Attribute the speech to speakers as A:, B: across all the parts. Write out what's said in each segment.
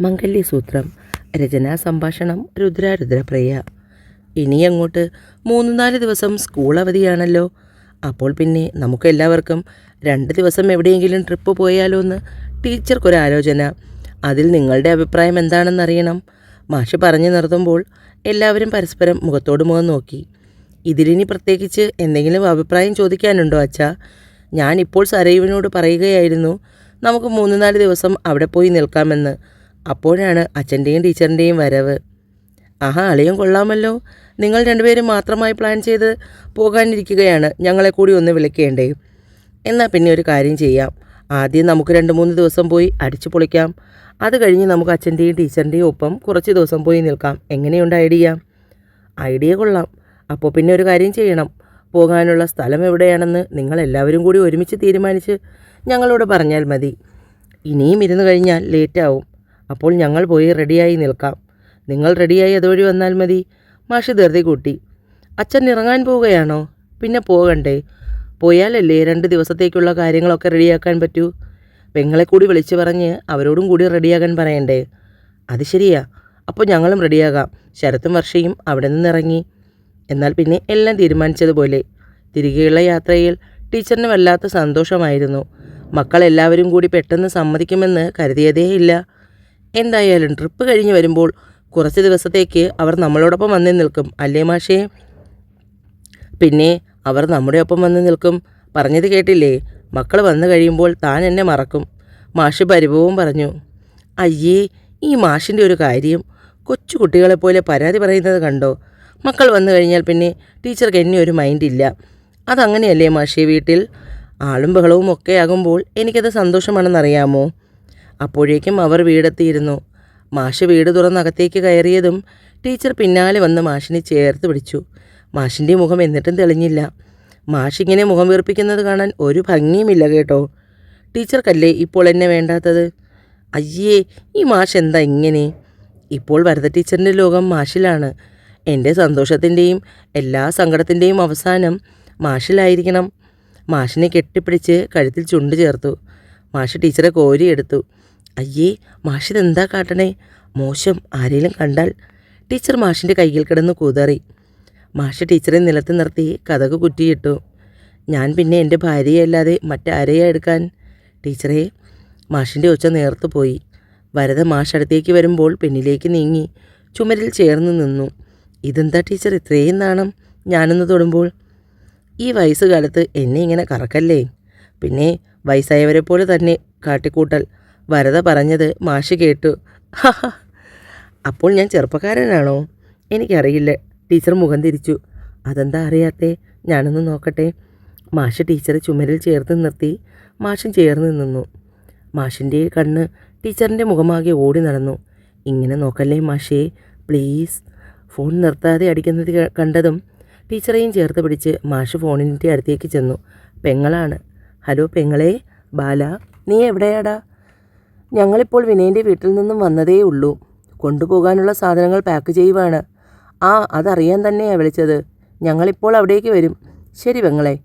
A: മംഗല്യസൂത്രം രചനാ സംഭാഷണം രുദ്രാരുദ്രപ്രിയ ഇനി അങ്ങോട്ട് മൂന്ന് നാല് ദിവസം സ്കൂൾ അവധിയാണല്ലോ. അപ്പോൾ പിന്നെ നമുക്കെല്ലാവർക്കും രണ്ട് ദിവസം എവിടെയെങ്കിലും ട്രിപ്പ് പോയാലോ എന്ന് ടീച്ചർക്കൊരു ആലോചന അതിൽ നിങ്ങളുടെ അഭിപ്രായം എന്താണെന്നറിയണം. മാഷ് പറഞ്ഞു നിർത്തുമ്പോൾ എല്ലാവരും പരസ്പരം മുഖത്തോട് മുഖം നോക്കി. ഇതിലിനി പ്രത്യേകിച്ച് എന്തെങ്കിലും അഭിപ്രായം ചോദിക്കാനുണ്ടോ അച്ഛാ? ഞാനിപ്പോൾ സരയുവിനോട് പറയുകയായിരുന്നു നമുക്ക് മൂന്ന് നാല് ദിവസം അവിടെ പോയി നിൽക്കാമെന്ന്. അപ്പോഴാണ് അച്ഛന്റെയും ടീച്ചറിന്റെയും വരവ്. ആഹാ അളിയും കൊള്ളാമല്ലോ. നിങ്ങൾ രണ്ടുപേരും മാത്രമായി പ്ലാൻ ചെയ്ത് പോകാനിരിക്കുകയാണ്. ഞങ്ങളെ കൂടി ഒന്ന് വിളിക്കേണ്ടേ? എന്നാൽ പിന്നെ ഒരു കാര്യം ചെയ്യാം. ആദ്യം നമുക്ക് രണ്ട് മൂന്ന് ദിവസം പോയി അടിച്ചു പൊളിക്കാം. അത് കഴിഞ്ഞ് നമുക്ക് അച്ഛന്റെയും ടീച്ചറിന്റെയും ഒപ്പം കുറച്ച് ദിവസം പോയി നിൽക്കാം. എങ്ങനെയുണ്ട് ഐഡിയ? ഐഡിയ കൊള്ളാം. അപ്പോൾ പിന്നെ ഒരു കാര്യം ചെയ്യണം. പോകാനുള്ള സ്ഥലം എവിടെയാണെന്ന് നിങ്ങൾ എല്ലാവരും കൂടി ഒരുമിച്ച് തീരുമാനിച്ച് ഞങ്ങളോട് പറഞ്ഞാൽ മതി. ഇനിയും ഇരുന്ന് കഴിഞ്ഞാൽ ലേറ്റാവും. അപ്പോൾ ഞങ്ങൾ പോയി റെഡിയായി നിൽക്കാം. നിങ്ങൾ റെഡിയായി അതുവഴി വന്നാൽ മതി. മാഷി ധൃതി കൂട്ടി. അച്ഛൻ ഇറങ്ങാൻ പോവുകയാണോ? പിന്നെ പോകണ്ടേ? പോയാലല്ലേ രണ്ട് ദിവസത്തേക്കുള്ള കാര്യങ്ങളൊക്കെ റെഡിയാക്കാൻ പറ്റൂ? പെങ്ങളെ കൂടി വിളിച്ചു പറഞ്ഞ് അവരോടും കൂടി റെഡിയാകാൻ പറയണ്ടേ? അത് ശരിയാ. അപ്പോൾ ഞങ്ങളും റെഡിയാകാം. ശരത്തും വർഷയും അവിടെ നിന്നിറങ്ങി. എന്നാൽ പിന്നെ എല്ലാം തീരുമാനിച്ചതുപോലെ. തിരികെയുള്ള യാത്രയിൽ ടീച്ചറിന് വല്ലാത്ത സന്തോഷമായിരുന്നു. മക്കളെല്ലാവരും കൂടി പെട്ടെന്ന് സമ്മതിക്കുമെന്ന് കരുതിയതേയില്ല. എന്തായാലും ട്രിപ്പ് കഴിഞ്ഞ് വരുമ്പോൾ കുറച്ച് ദിവസത്തേക്ക് അവർ നമ്മളോടൊപ്പം വന്ന് നിൽക്കും അല്ലേ മാഷേ? പിന്നെ അവർ നമ്മുടെ ഒപ്പം വന്ന് നിൽക്കും. പറഞ്ഞത് കേട്ടില്ലേ? മക്കൾ വന്നു കഴിയുമ്പോൾ താൻ എന്നെ മറക്കും. മാഷ് പരിഭവവും പറഞ്ഞു. അയ്യേ ഈ മാഷിന്റെ ഒരു കാര്യം കൊച്ചു കുട്ടികളെപ്പോലെ പരാതി പറയുന്നത് കണ്ടോ? മക്കൾ വന്നു കഴിഞ്ഞാൽ പിന്നെ ടീച്ചർക്ക് എന്നെ ഒരു മൈൻഡില്ല അതങ്ങനെയല്ലേ മാഷി വീട്ടിൽ? ആളും ബഹളവും ഒക്കെ ആകുമ്പോൾ എനിക്കത് സന്തോഷമാണെന്നറിയാമോ? അപ്പോഴേക്കും അവർ വീടെത്തിയിരുന്നു. മാഷ് വീട് തുറന്നകത്തേക്ക് കയറിയതും ടീച്ചർ പിന്നാലെ വന്ന് മാഷിനെ ചേർത്ത് പിടിച്ചു. മാഷിന്റെ മുഖം എന്നിട്ടും തെളിഞ്ഞില്ല. മാഷിങ്ങനെ മുഖം വീർപ്പിക്കുന്നത് കാണാൻ ഒരു ഭംഗിയുമില്ല കേട്ടോ. ടീച്ചർക്കല്ലേ ഇപ്പോൾ എന്നെ വേണ്ടാത്തത്? അയ്യേ ഈ മാഷ് എന്താ ഇങ്ങനെ? ഇപ്പോൾ വരദ ടീച്ചറിന്റെ ലോകം മാഷിലാണ്. എന്റെ സന്തോഷത്തിന്റെയും എല്ലാ സങ്കടത്തിന്റെയും അവസാനം മാഷിലായിരിക്കണം. മാഷിനെ കെട്ടിപ്പിടിച്ച് കഴുത്തിൽ ചുണ്ട് ചേർത്തു. മാഷ് ടീച്ചറെ കോരിയെടുത്തു. അയ്യേ മാഷിനെന്താ കാട്ടണേ? മോശം ആരെങ്കിലും കണ്ടാൽ ടീച്ചർ മാഷിന്റെ കയ്യിൽ കിടന്ന് കൂതറി. മാഷ് ടീച്ചറെ നിലത്ത് നിർത്തി കഥക് കുറ്റിയിട്ടു. ഞാൻ പിന്നെ എന്റെ ഭാര്യയല്ലാതെ മറ്റാരെയാ എടുക്കാൻ? ടീച്ചറെ മാഷിന്റെ ഒച്ച നേർത്തു പോയി. വരത മാഷ് അടുത്തേക്ക് വരുമ്പോൾ പെണ്ണിലേക്ക് നീങ്ങി ചുമരിൽ ചേർന്ന് നിന്നു. ഇതെന്താ ടീച്ചർ ഇത്രയും നാണം ഞാനൊന്ന് തൊടുമ്പോൾ? ഈ വയസ്സുകാലത്ത് എന്നെ ഇങ്ങനെ കറക്കല്ലേ? പിന്നെ വയസ്സായവരെ പോലെ തന്നെ കാട്ടിക്കൂട്ടൽ വരദ പറഞ്ഞത് മാഷ് കേട്ടു. അപ്പോൾ ഞാൻ ചെറുപ്പക്കാരനാണോ? എനിക്കറിയില്ല. ടീച്ചർ മുഖം തിരിച്ചു. അതെന്താ അറിയാത്തേ? ഞാനൊന്ന് നോക്കട്ടെ. മാഷ് ടീച്ചറെ ചുമരിൽ ചേർത്ത് നിർത്തി. മാഷൻ ചേർന്ന് നിന്നു. മാഷിന്റെ കണ്ണ് ടീച്ചറിന്റെ മുഖമാകെ ഓടി നടന്നു. ഇങ്ങനെ നോക്കല്ലേ മാഷേ? പ്ലീസ്. ഫോൺ നിർത്താതെ അടിക്കുന്നത് കണ്ടതും ടീച്ചറെയും ചേർത്ത് പിടിച്ച് മാഷ് ഫോണിന്റെ അടുത്തേക്ക് ചെന്നു. പെങ്ങളാണ്. ഹലോ പെങ്ങളെ. ബാല നീ എവിടെയാടാ? ഞങ്ങളിപ്പോൾ വിനയന്റെ വീട്ടിൽ നിന്നും വന്നതേ ഉള്ളൂ. കൊണ്ടുപോകാനുള്ള സാധനങ്ങൾ പാക്ക് ചെയ്യുവാണ്. ആ അതറിയാൻ തന്നെയാണ് വിളിച്ചത്. ഞങ്ങളിപ്പോൾ അവിടേക്ക് വരും. ശരി പെങ്ങളെ.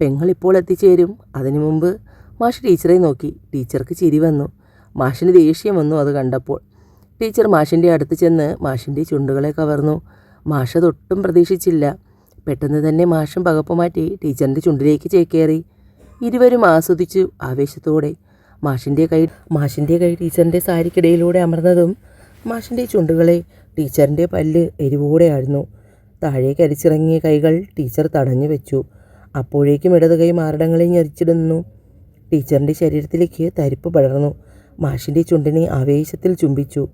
A: പെങ്ങളിപ്പോൾ എത്തിച്ചേരും. അതിനു മുമ്പ് മാഷ് ടീച്ചറെ നോക്കി. ടീച്ചർക്ക് ചിരി വന്നു. മാഷിന് ദേഷ്യം വന്നു അത് കണ്ടപ്പോൾ. ടീച്ചർ മാഷിന്റെ അടുത്ത് ചെന്ന് മാഷിന്റെ ചുണ്ടുകളെ കവർന്നു. മാഷ് അതൊട്ടും പ്രതീക്ഷിച്ചില്ല. പെട്ടെന്ന് തന്നെ മാഷും പകപ്പ് മാറ്റി ടീച്ചറിന്റെ ചുണ്ടിലേക്ക് ചേക്കേറി. ഇരുവരും ആസ്വദിച്ചു ആവേശത്തോടെ മാഷിന്റെ കൈ മാഷിന്റെ കൈ ടീച്ചറിന്റെ സാരിക്കിടയിലൂടെ അമർന്നതും മാഷിന്റെ ചുണ്ടുകളെ ടീച്ചറിന്റെ പല്ല് എരിവോടെ ആയിരുന്നു താഴേക്ക് അരിച്ചിറങ്ങിയ കൈകൾ ടീച്ചർ തടഞ്ഞു വെച്ചു. അപ്പോഴേക്കും ഇടത് കൈ മാരടങ്ങളെ ഞെരിച്ചിടുന്നു. ടീച്ചറിന്റെ ശരീരത്തിലേക്ക് തരിപ്പ് പടർന്നു. മാഷിന്റെ ചുണ്ടിനെ ആവേശത്തിൽ ചുംബിച്ചു.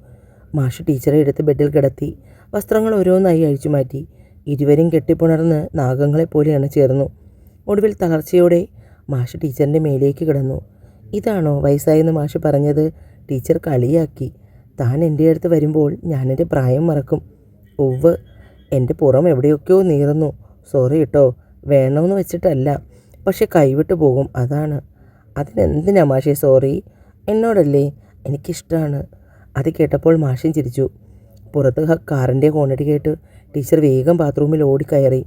A: മാഷ് ടീച്ചറെ എടുത്ത് ബെഡിൽ കിടത്തി വസ്ത്രങ്ങൾ ഓരോന്നായി അഴിച്ചു മാറ്റി. ഇരുവരും കെട്ടിപ്പുണർന്ന് നാഗങ്ങളെപ്പോലെയാണ് ചേർന്നു. ഒടുവിൽ തളർച്ചയോടെ മാഷ് ടീച്ചറിന്റെ മേലേക്ക് കിടന്നു. ഇതാണോ വയസ്സായെന്ന് മാഷ് പറഞ്ഞത്? ടീച്ചർ കളിയാക്കി. താൻ എന്റെ അടുത്ത് വരുമ്പോൾ ഞാനെന്റെ പ്രായം മറക്കും. ഒവ് എന്റെ പുറം എവിടെയൊക്കെയോ നീറുന്നു. സോറി കേട്ടോ വേണമെന്ന് വെച്ചിട്ടല്ല. പക്ഷെ കൈവിട്ട് പോകും അതാണ്. അതിനെന്തിനാ മാഷേ സോറി? എന്നോടല്ലേ? എനിക്കിഷ്ടമാണ് അത് കേട്ടപ്പോൾ മാഷൻ ചിരിച്ചു. പുറത്ത് കാറിന്റെ ഹോണടി കേട്ട് ടീച്ചർ വേഗം ബാത്റൂമിൽ ഓടിക്കയറി.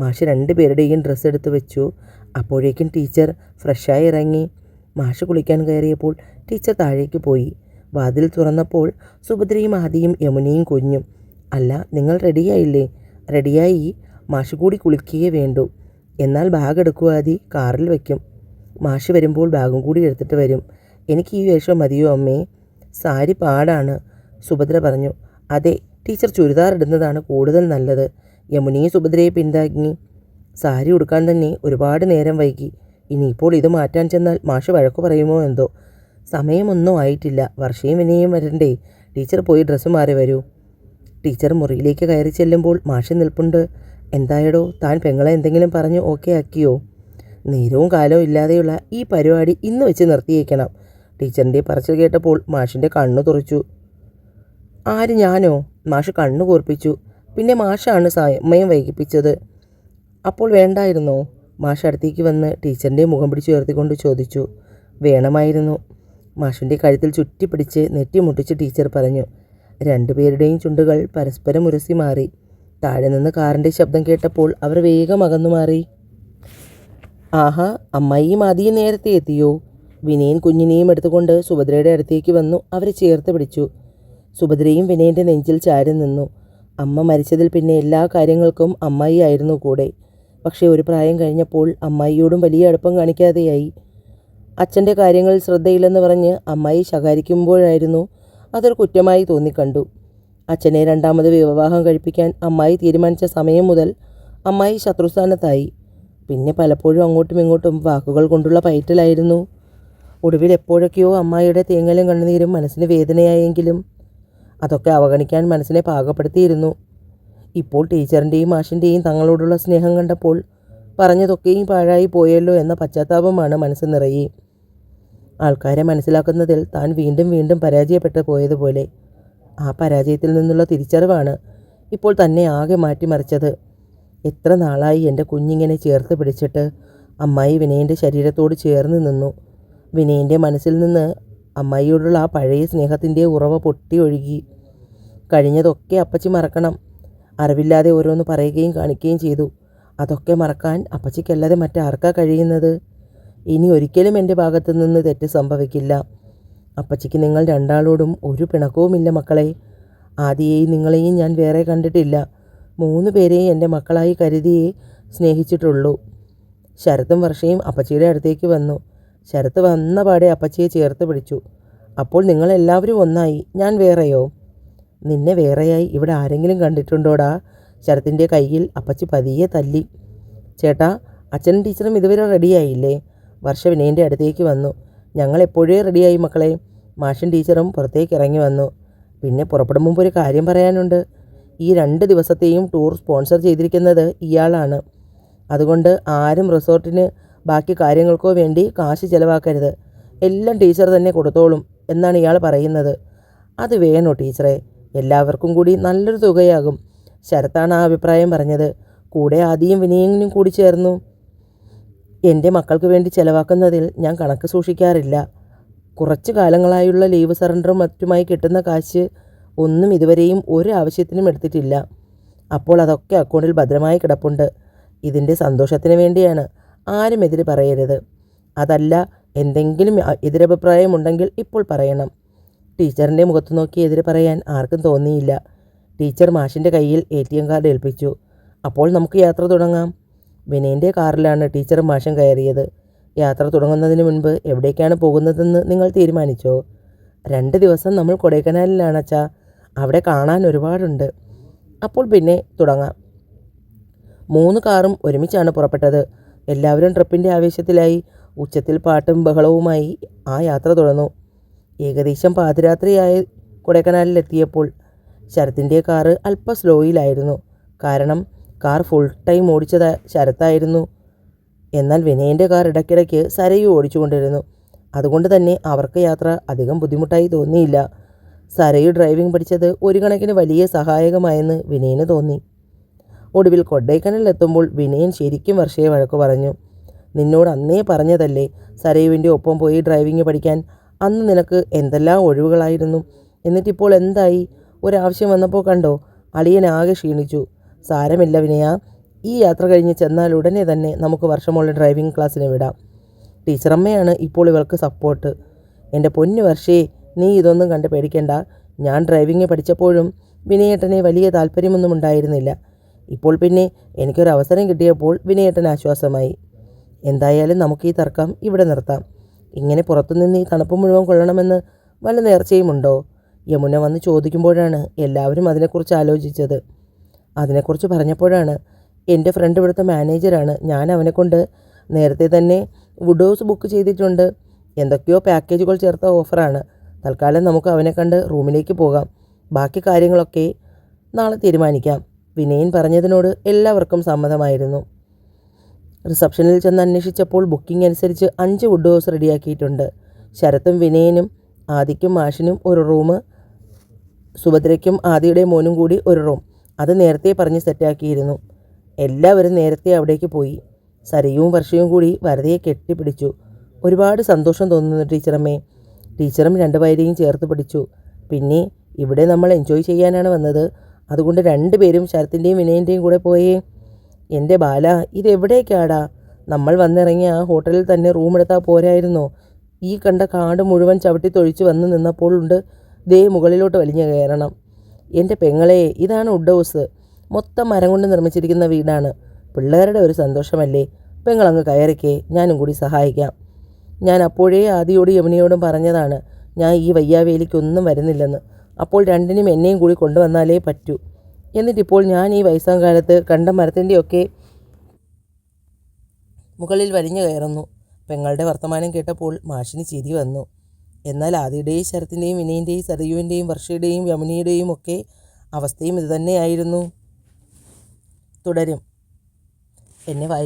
A: മാഷ് രണ്ട് പേരുടെയും ഡ്രസ്സ് എടുത്ത് വെച്ചു. അപ്പോഴേക്കും ടീച്ചർ ഫ്രഷായി ഇറങ്ങി. മാഷ് കുളിക്കാൻ കയറിയപ്പോൾ ടീച്ചർ താഴേക്ക് പോയി. വാതിൽ തുറന്നപ്പോൾ സുഭദ്രയും ആദിയും യമുനയും കുഞ്ഞും അല്ല നിങ്ങൾ റെഡിയായില്ലേ? റെഡിയായി. മാഷ് കൂടി കുളിക്കുകയേ വേണ്ടൂ. എന്നാൽ ബാഗ് എടുക്കുക ആദി? കാറിൽ വയ്ക്കും മാഷ് വരുമ്പോൾ ബാഗും കൂടി എടുത്തിട്ട് വരും. എനിക്ക് ഈ വേഷം മതിയോ അമ്മേ? സാരി പാടാണ്. സുഭദ്ര പറഞ്ഞു. അതെ ടീച്ചർ ചുരിദാർ ഇടുന്നതാണ് കൂടുതൽ നല്ലത്. യമുനയും സുഭദ്രയെ പിന്താങ്ങി. സാരി ഉടുക്കാൻ തന്നെ ഒരുപാട് നേരം വൈകി. ഇനിയിപ്പോൾ ഇത് മാറ്റാൻ ചെന്നാൽ മാഷ് വഴക്കു പറയുമോ എന്തോ. സമയമൊന്നും ആയിട്ടില്ല. വർഷയും വിനയും വരണ്ടേ. ടീച്ചർ പോയി ഡ്രസ്സ് മാറി വരൂ. ടീച്ചർ മുറിയിലേക്ക് കയറി ചെല്ലുമ്പോൾ മാഷ് നിൽപ്പുണ്ട്. എന്തായടോ താൻ പെങ്ങളെ എന്തെങ്കിലും പറഞ്ഞു ഓക്കെ ആക്കിയോ? നേരവും കാലവും ഇല്ലാതെയുള്ള ഈ പരിപാടി ഇന്ന് വെച്ച് നിർത്തിയേക്കണം. ടീച്ചറിന്റെ പറച്ചിൽ കേട്ടപ്പോൾ മാഷിന്റെ കണ്ണു തുറച്ചു. ആര് ഞാനോ? മാഷ് കണ്ണു കൂർപ്പിച്ചു. പിന്നെ മാഷാണ് സമയം വൈകിപ്പിച്ചത്. അപ്പോൾ വേണ്ടായിരുന്നോ? മാഷ് അടുത്തേക്ക് വന്ന് ടീച്ചറിന്റെ മുഖം പിടിച്ച് ഉയർത്തിക്കൊണ്ട് ചോദിച്ചു വേണമായിരുന്നു. മാഷിന്റെ കഴുത്തിൽ ചുറ്റിപ്പിടിച്ച് നെറ്റിമുട്ടിച്ച് ടീച്ചർ പറഞ്ഞു രണ്ടുപേരുടെയും ചുണ്ടുകൾ പരസ്പരം ഉരസി മാറി. താഴെ നിന്ന് കാറിന്റെ ശബ്ദം കേട്ടപ്പോൾ അവർ വേഗം അകന്നു മാറി. ആഹാ അമ്മായിയും ആദ്യം നേരത്തെ എത്തിയോ? വിനയൻ കുഞ്ഞിനെയും എടുത്തുകൊണ്ട് സുഭദ്രയുടെ അടുത്തേക്ക് വന്നു അവരെ ചേർത്ത് പിടിച്ചു. സുഭദ്രയും വിനയന്റെ നെഞ്ചിൽ ചാരി നിന്നു. അമ്മ മരിച്ചതിൽ പിന്നെ എല്ലാ കാര്യങ്ങൾക്കും അമ്മായി ആയിരുന്നു കൂടെ. പക്ഷേ ഒരു പ്രായം കഴിഞ്ഞപ്പോൾ അമ്മായിയോടും വലിയ അടുപ്പം കാണിക്കാതെയായി. അച്ഛന്റെ കാര്യങ്ങൾ ശ്രദ്ധയില്ലെന്ന് പറഞ്ഞ് അമ്മായി ശകാരിക്കുമ്പോഴായിരുന്നു അതൊരു കുറ്റമായി തോന്നിക്കണ്ടു. അച്ഛനെ രണ്ടാമത് വിവാഹം കഴിപ്പിക്കാൻ അമ്മായി തീരുമാനിച്ച സമയം മുതൽ അമ്മായി ശത്രുസ്ഥാനത്തായി. പിന്നെ പലപ്പോഴും അങ്ങോട്ടും ഇങ്ങോട്ടും വാക്കുകൾ കൊണ്ടുള്ള പയറ്റലായിരുന്നു ഒടുവിൽ എപ്പോഴൊക്കെയോ അമ്മായിയുടെ തേങ്ങലും കണ്ണുനീരും മനസ്സിന് വേദനയായെങ്കിലും അതൊക്കെ അവഗണിക്കാൻ മനസ്സിനെ പാകപ്പെടുത്തിയിരുന്നു. ഇപ്പോൾ ടീച്ചറിന്റെയും മാഷിന്റെയും തങ്ങളോടുള്ള സ്നേഹം കണ്ടപ്പോൾ പറഞ്ഞതൊക്കെയും പാഴായി പോയല്ലോ എന്ന പശ്ചാത്താപമാണ് മനസ്സ് നിറയെ. ആൾക്കാരെ മനസ്സിലാക്കുന്നതിൽ താൻ വീണ്ടും വീണ്ടും പരാജയപ്പെട്ടു പോയതുപോലെ. ആ പരാജയത്തിൽ നിന്നുള്ള തിരിച്ചറിവാണ് ഇപ്പോൾ തന്നെ ആകെ മാറ്റിമറിച്ചത്. എത്ര നാളായി എന്റെ കുഞ്ഞിങ്ങനെ ചേർത്ത് പിടിച്ചിട്ട് അമ്മായി വിനയന്റെ ശരീരത്തോട് ചേർന്ന് നിന്നു. വിനയന്റെ മനസ്സിൽ നിന്ന് അമ്മായിയോടുള്ള ആ പഴയ സ്നേഹത്തിന്റെ ഉറവ പൊട്ടി ഒഴുകി. കഴിഞ്ഞതൊക്കെ അപ്പച്ചി മറക്കണം. അറിവില്ലാതെ ഓരോന്ന് പറയുകയും കാണിക്കുകയും ചെയ്തു. അതൊക്കെ മറക്കാൻ അപ്പച്ചിക്കല്ലാതെ മറ്റാർക്കാ കഴിയുന്നത്? ഇനി ഒരിക്കലും എന്റെ ഭാഗത്തു നിന്ന് തെറ്റ് സംഭവിക്കില്ല. അപ്പച്ചിക്ക് നിങ്ങൾ രണ്ടാളോടും ഒരു പിണക്കവുമില്ല മക്കളെ. ആദിയെയും നിങ്ങളെയും ഞാൻ വേറെ കണ്ടിട്ടില്ല. മൂന്ന് പേരെയും എന്റെ മക്കളായി കരുതിയേ സ്നേഹിച്ചിട്ടുള്ളൂ. ശരത്തും വർഷയും അപ്പച്ചിയുടെ അടുത്തേക്ക് വന്നു. ശരത്ത് വന്ന പാടെ അപ്പച്ചിയെ ചേർത്ത് പിടിച്ചു. അപ്പോൾ നിങ്ങളെല്ലാവരും ഒന്നായി. ഞാൻ വേറെയോ? നിന്നെ വേറെയായി ഇവിടെ ആരെങ്കിലും കണ്ടിട്ടുണ്ടോടാ? ശരത്തിന്റെ കയ്യിൽ അപ്പച്ചി പതിയെ തല്ലി. ചേട്ടാ അച്ഛനും ടീച്ചറും ഇതുവരെ റെഡിയായില്ലേ? വർഷ വിനയന്റെ അടുത്തേക്ക് വന്നു. ഞങ്ങൾ എപ്പോഴേ റെഡിയായി മക്കളെ? മാഷൻ ടീച്ചറും പുറത്തേക്ക് ഇറങ്ങി വന്നു. പിന്നെ പുറപ്പെടും മുമ്പ് ഒരു കാര്യം പറയാനുണ്ട്. ഈ രണ്ട് ദിവസത്തെയും ടൂർ സ്പോൺസർ ചെയ്തിരിക്കുന്നത് ഇയാളാണ്. അതുകൊണ്ട് ആരും റിസോർട്ടിന് ബാക്കി കാര്യങ്ങൾക്കോ വേണ്ടി കാശ് ചിലവാക്കരുത്. എല്ലാം ടീച്ചർ തന്നെ കൊടുത്തോളും എന്നാണ് ഇയാൾ പറയുന്നത്. അത് വേണോ ടീച്ചറെ? എല്ലാവർക്കും കൂടി നല്ലൊരു തുകയാകും. ശരത്താണ് ആ അഭിപ്രായം പറഞ്ഞത്. കൂടെ ആദിയും വിനയനും കൂടി ചേർന്നു. എന്റെ മക്കൾക്ക് വേണ്ടി ചെലവാക്കുന്നതിൽ ഞാൻ കണക്ക് സൂക്ഷിക്കാറില്ല. കുറച്ച് കാലങ്ങളായുള്ള ലീവ് സറണ്ടറും മറ്റുമായി കിട്ടുന്ന കാശ് ഒന്നും ഇതുവരെയും ഒരു ആവശ്യത്തിനും എടുത്തിട്ടില്ല. അപ്പോൾ അതൊക്കെ അക്കൗണ്ടിൽ ഭദ്രമായി കിടപ്പുണ്ട്. ഇതിന്റെ സന്തോഷത്തിന് വേണ്ടിയാണ്. ആരും എതിര് പറയരുത്. അതല്ല എന്തെങ്കിലും എതിരഭിപ്രായമുണ്ടെങ്കിൽ ഇപ്പോൾ പറയണം. ടീച്ചറിന്റെ മുഖത്ത് നോക്കി എതിരെ പറയാൻ ആർക്കും തോന്നിയില്ല. ടീച്ചർ മാഷിന്റെ കയ്യിൽ എ ടി എം കാർഡ് ഏൽപ്പിച്ചു. അപ്പോൾ നമുക്ക് യാത്ര തുടങ്ങാം. വിനയന്റെ കാറിലാണ് ടീച്ചറും മാഷും കയറിയത്. യാത്ര തുടങ്ങുന്നതിന് മുൻപ് എവിടേക്കാണ് പോകുന്നതെന്ന് നിങ്ങൾ തീരുമാനിച്ചോ? രണ്ട് ദിവസം നമ്മൾ കൊടൈക്കനാലിലാണ് അച്ഛാ. അവിടെ കാണാൻ ഒരുപാടുണ്ട്. അപ്പോൾ പിന്നെ തുടങ്ങാം. മൂന്ന് കാറും ഒരുമിച്ചാണ് പുറപ്പെട്ടത്. എല്ലാവരും ട്രിപ്പിന്റെ ആവേശത്തിലായി. ഉച്ചത്തിൽ പാട്ടും ബഹളവുമായി ആ യാത്ര തുടർന്നു. ഏകദേശം പാതിരാത്രിയായി കൊടൈക്കനാലിലെത്തിയപ്പോൾ ശരത്തിന്റെ കാറ് അല്പ സ്ലോയിലായിരുന്നു. കാരണം കാർ ഫുൾ ടൈം ഓടിച്ചത് ശരത്തായിരുന്നു. എന്നാൽ വിനയന്റെ കാർ ഇടയ്ക്കിടയ്ക്ക് സരയു ഓടിച്ചുകൊണ്ടിരുന്നു. അതുകൊണ്ട് തന്നെ അവർക്ക് യാത്ര അധികം ബുദ്ധിമുട്ടായി തോന്നിയില്ല. സരയു ഡ്രൈവിംഗ് പഠിച്ചത് ഒരു കണക്കിന് വലിയ സഹായകമായെന്ന് വിനയന് തോന്നി. ഒടുവിൽ കൊടൈക്കനാലിലെത്തുമ്പോൾ വിനയൻ ശരിക്കും വർഷയെ വഴക്കു പറഞ്ഞു. നിന്നോട് അന്നേ പറഞ്ഞതല്ലേ സരയുവിന്റെ ഒപ്പം പോയി ഡ്രൈവിംഗ് പഠിക്കാൻ? അന്ന് നിനക്ക് എന്തെല്ലാം ഒഴിവുകളായിരുന്നു? എന്നിട്ടിപ്പോൾ എന്തായി? ഒരാവശ്യം വന്നപ്പോൾ കണ്ടോ? അളിയൻ ആകെ ക്ഷീണിച്ചു. സാരമില്ല വിനയ. ഈ യാത്ര കഴിഞ്ഞ് ചെന്നാൽ ഉടനെ തന്നെ നമുക്ക് വർഷമുള്ള ഡ്രൈവിംഗ് ക്ലാസ്സിന് വിടാം. ടീച്ചറമ്മയാണ് ഇപ്പോൾ ഇവൾക്ക് സപ്പോർട്ട്. എന്റെ പൊന്നു വർഷേ നീ ഇതൊന്നും കണ്ട് പേടിക്കേണ്ട. ഞാൻ ഡ്രൈവിംഗ് പഠിച്ചപ്പോഴും വിനയേട്ടനെ വലിയ താല്പര്യമൊന്നും ഉണ്ടായിരുന്നില്ല. ഇപ്പോൾ പിന്നെ എനിക്കൊരു അവസരം കിട്ടിയപ്പോൾ വിനയേട്ടൻ ആശ്വാസമായി. എന്തായാലും നമുക്ക് ഈ തർക്കം ഇവിടെ നിർത്താം. ഇങ്ങനെ പുറത്തുനിന്ന് ഈ തണുപ്പ് മുഴുവൻ കൊള്ളണമെന്ന് വല്ല നേർച്ചയുമുണ്ടോ? യമുന വന്ന് ചോദിക്കുമ്പോഴാണ് എല്ലാവരും അതിനെക്കുറിച്ച് ആലോചിച്ചത്. അതിനെക്കുറിച്ച് പറഞ്ഞപ്പോഴാണ് എന്റെ ഫ്രണ്ട് ഇവിടുത്തെ മാനേജറാണ് ഞാൻ അവനെ കൊണ്ട് നേരത്തെ തന്നെ വുഡ് ഹൗസ് ബുക്ക് ചെയ്തിട്ടുണ്ട്. എന്തൊക്കെയോ പാക്കേജുകൾ ചേർത്ത ഓഫറാണ് തൽക്കാലം നമുക്ക് അവനെ കണ്ട് റൂമിലേക്ക് പോകാം. ബാക്കി കാര്യങ്ങളൊക്കെ നാളെ തീരുമാനിക്കാം. വിനയൻ പറഞ്ഞതിനോട് എല്ലാവർക്കും സമ്മതമായിരുന്നു. റിസപ്ഷനിൽ ചെന്ന് അന്വേഷിച്ചപ്പോൾ ബുക്കിംഗ് അനുസരിച്ച് അഞ്ച് വുഡ് ഹൗസ് റെഡിയാക്കിയിട്ടുണ്ട്. ശരത്തും വിനയനും ആദിക്കും മാഷിനും ഒരു റൂം സുഭദ്രയ്ക്കും ആദിയുടെ മോനും കൂടി ഒരു റൂം. അത് നേരത്തെ പറഞ്ഞ് സെറ്റാക്കിയിരുന്നു. എല്ലാവരും നേരത്തെ അവിടേക്ക് പോയി. സരയും വർഷയും കൂടി വരതയെ കെട്ടിപ്പിടിച്ചു. ഒരുപാട് സന്തോഷം തോന്നുന്നു ടീച്ചറമ്മേ. ടീച്ചറും രണ്ട് രണ്ടുപേരെയും ചേർത്ത് പിടിച്ചു. പിന്നെ ഇവിടെ നമ്മൾ എൻജോയ് ചെയ്യാനാണ് വന്നത്. അതുകൊണ്ട് രണ്ടുപേരും ശരത്തിന്റെയും വിനയന്റെയും കൂടെ പോയേ. എന്റെ ബാല ഇതെവിടേക്കാടാ നമ്മൾ വന്നിറങ്ങിയ ആ ഹോട്ടലിൽ തന്നെ റൂം എടുത്താൽ പോരായിരുന്നോ. ഈ കണ്ട കാട് മുഴുവൻ ചവിട്ടി തൊഴിച്ച് വന്ന് നിന്നപ്പോൾ ഉണ്ട്. ദേ മുകളിലോട്ട് വലിഞ്ഞു കയറണം. എന്റെ പെങ്ങളെ ഇതാണ് ഉഡ് ഹൗസ് മൊത്തം മരം കൊണ്ട് നിർമ്മിച്ചിരിക്കുന്ന വീടാണ്. പിള്ളേരുടെ ഒരു സന്തോഷമല്ലേ? പെങ്ങളങ്ങ് കയറിക്കേ ഞാനും കൂടി സഹായിക്കാം. ഞാൻ അപ്പോഴേ ആദിയോടും യമുനയോടും പറഞ്ഞതാണ് ഞാൻ ഈ വയ്യാവേലിക്കൊന്നും വരുന്നില്ലെന്ന്. അപ്പോൾ രണ്ടിനും എന്നെയും കൂടി കൊണ്ടുവന്നാലേ പറ്റൂ. എന്നിട്ടിപ്പോൾ ഞാൻ ഈ വയസ്സാം കാലത്ത് കണ്ട മരത്തിന്റെയൊക്കെ മുകളിൽ വലിഞ്ഞു കയറുന്നു. പെങ്ങളുടെ വർത്തമാനം കേട്ടപ്പോൾ മാഷിന് ചിരി വന്നു. എന്നാൽ ആദിയുടെയും ശരത്തിന്റെയും വിനയന്റെയും സതയുവിന്റെയും വർഷയുടെയും യമുനയുടെയും ഒക്കെ അവസ്ഥയും ഇതുതന്നെയായിരുന്നു. തുടരും. എന്നെ വായി